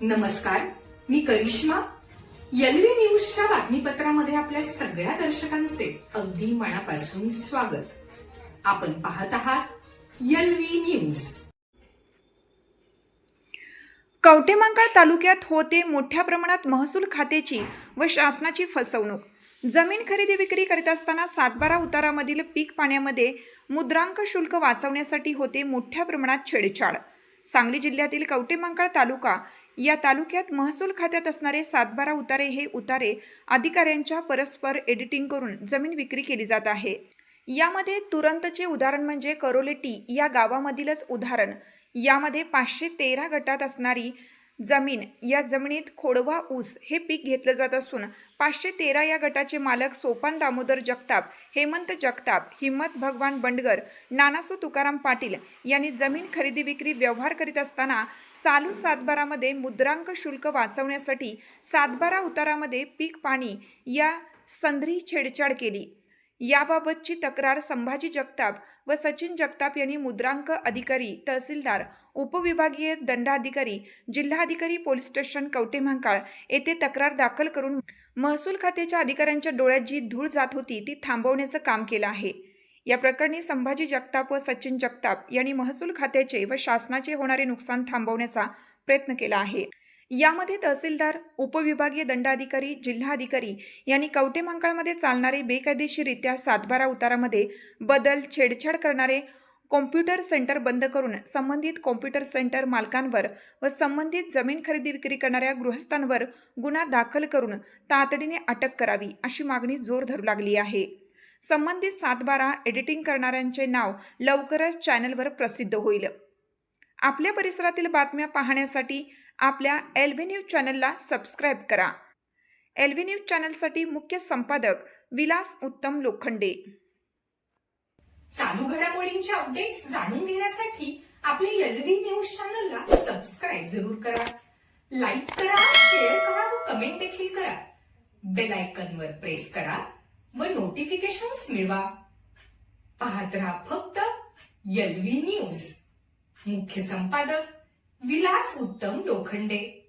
नमस्कार मी करिश्मा. यलवी न्यूजच्या बातमीपत्रामध्ये आपल्या सगळ्या दर्शकांचे अगदी मनापासून स्वागत. आपण पाहत आहात यलवी न्यूज. कवटेमांगळ तालुक्यात होते मोठ्या प्रमाणात महसूल खात्याची व शासनाची फसवणूक. जमीन खरेदी विक्री करीत असताना सातबारा उतारामधील पीक पाण्यामध्ये मुद्रांक शुल्क वाचवण्यासाठी होते मोठ्या प्रमाणात छेडछाड. सांगली जिल्ह्यातील कवटेमांकाळ तालुका या तालुक्यात महसूल खात्यात असणारे सातबारा उतारे हे उतारे अधिकाऱ्यांच्या परस्पर एडिटिंग करून जमीन विक्री केली जात आहे. यामध्ये तुरंतचे उदाहरण म्हणजे करोलेटी या गावामधीलच उदाहरण. यामध्ये पाचशे तेरा गटात असणारी जमीन या जमिनीत खोडवा ऊस हे पीक घेतलं जात असून पाचशे तेरा या गटाचे मालक सोपान दामोदर जगताप हेमंत जगताप हिम्मत भगवान बंडगर नानासू तुकाराम पाटील यांनी जमीन खरेदी विक्री व्यवहार करीत असताना चालू सातबारामध्ये मुद्रांक शुल्क वाचवण्यासाठी सातबारा उतारामध्ये पीक पाणी या संधी छेडछाड केली. याबाबतची तक्रार संभाजी जगताप व सचिन जगताप यांनी मुद्रांक अधिकारी तहसीलदार उपविभागीय दंडाधिकारी जिल्हाधिकारी पोलीस स्टेशन कवटेमहांकाळ येथे तक्रार दाखल करून महसूल खात्याच्या अधिकाऱ्यांच्या डोळ्यात जी धूळ जात होती ती थांबवण्याचं काम केलं आहे. या प्रकरणी संभाजी जगताप व सचिन जगताप यांनी महसूल खात्याचे व शासनाचे होणारे नुकसान थांबवण्याचा प्रयत्न केला आहे. यामध्ये तहसीलदार उपविभागीय दंडाधिकारी जिल्हाधिकारी यांनी कवटेमांकाळमध्ये चालणारे बेकायदेशीररित्या सातबारा उतारामध्ये बदल छेडछाड करणारे कॉम्प्युटर सेंटर बंद करून संबंधित कॉम्प्युटर सेंटर मालकांवर व संबंधित जमीन खरेदी विक्री करणाऱ्या गृहस्थांवर गुन्हा दाखल करून तातडीने अटक करावी अशी मागणी जोर धरू लागली आहे. संबंधित सातबारा एडिटिंग करणाऱ्यांचे नाव लवकरच चॅनलवर प्रसिद्ध होईल. आपल्या परिसरातील बातम्या पाहण्यासाठी आपल्या एल व्ही न्यूज चॅनलला सबस्क्राईब करा. एल व्ही न्यूज चॅनलसाठी मुख्य संपादक विलास उत्तम लोखंडे. चालू घडामोडींचे अपडेट्स जाणून घेण्यासाठी आपल्या व्ही न्यूज चॅनलला सबस्क्राईब जरूर करा. लाईक करा शेअर करा व कमेंट देखील करा. बेल आयकॉन वर प्रेस करा व नोटिफिकेशन्स मिळवा. पाहत राहा फक्त व्ही न्यूज. मुख्य संपादक विलास उत्तम लोखंडे.